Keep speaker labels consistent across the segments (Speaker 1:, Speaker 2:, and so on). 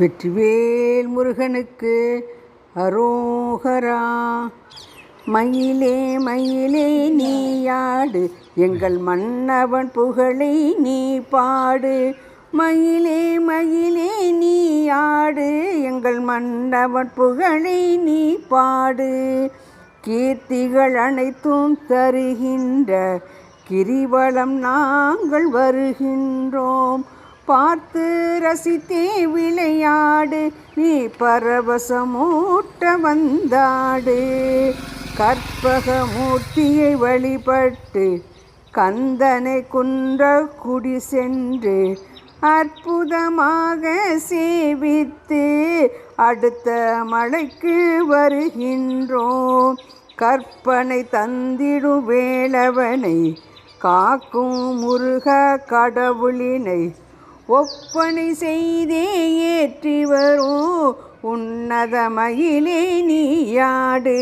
Speaker 1: வெற்றிவேல் முருகனுக்கு அரோகரா. மயிலே மயிலே நீயாடு எங்கள் மன்னவன் புகழை நீ பாடு. மயிலே மயிலே நீயாடு எங்கள் மன்னவன் புகழை நீ பாடு. கீர்த்திகள் அனைத்தும் தருகின்ற கிரிவலம் நாங்கள் வருகின்றோம். பார்த்து ரசித்தே விளையாடு. நீ பரவசமூட்ட வந்தாடு. கற்பகமூர்த்தியை வழிபட்டு கந்தனை குன்ற குடி சென்று அற்புதமாக சேவித்து அடுத்த மலைக்கு வருகின்றோம். கற்பனை தந்திடு வேளவனை காக்கும் முருக கடவுளினை ஒப்பனை செய்தே ஏற்றி வரும். உன்னத மயிலே நீயாடு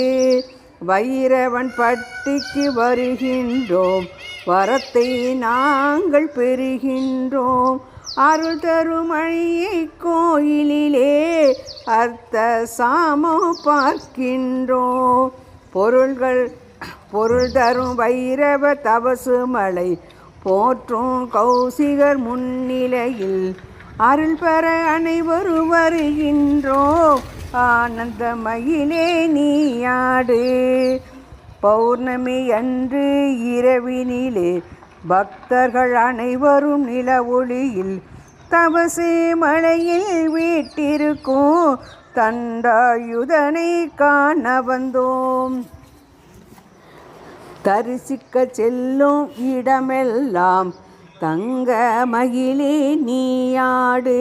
Speaker 1: வைரவன் பட்டிக்கு வருகின்றோம். வரத்தை நாங்கள் பெறுகின்றோம். அருள் தருமழியை கோயிலிலே அர்த்த சாமம் பார்க்கின்றோம். பொருள்கள் பொருள் தரும் வைரவ தபசு மலை போற்றும் கௌசிகர் முன்னிலையில் அருள் பெற அனைவரும் வருகின்றோ. ஆனந்த மயிலே நீயாடு. பௌர்ணமி அன்று இரவினிலே பக்தர்கள் அனைவரும் நில ஒளியில் தவசே மலையில் வீட்டிருக்கும் தண்டாயுதனை காண வந்தோம். தரிசிக்க செல்லும் இடமெல்லாம் தங்க மகிழே நீயாடு.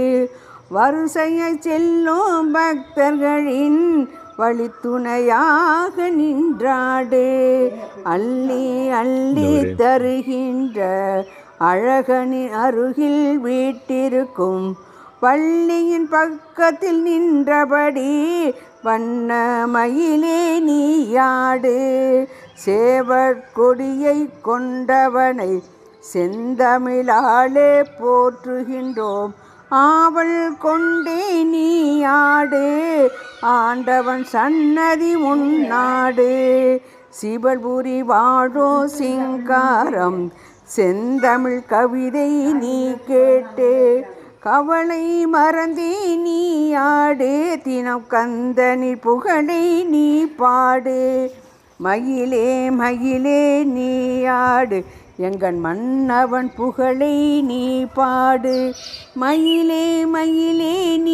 Speaker 1: வரிசையை செல்லும் பக்தர்களின் வழித்துணையாக நின்றாடு. அள்ளி அள்ளி தருகின்ற அழகனின் அருகில் வீட்டிருக்கும் பள்ளியின் பக்கத்தில் நின்றபடி வண்ண மயிலே நீயாடு. சேவர் கொடியை கொண்டவனை செந்தமிழாலே போற்றுகின்றோம். ஆவல் கொண்டே நீயாடு. ஆண்டவன் சன்னதி முன்னாடு சிவபுரி வாழோ சிங்காரம். செந்தமிழ் கவிதை நீ கேட்டு. கவலை மறந்தே நீ ஆடு தினம் கந்தனி புகழை நீ பாடு. மயிலே மயிலே நீ ஆடு எங்கள் மன்னவன் புகழை நீ பாடு. மயிலே மயிலே நீ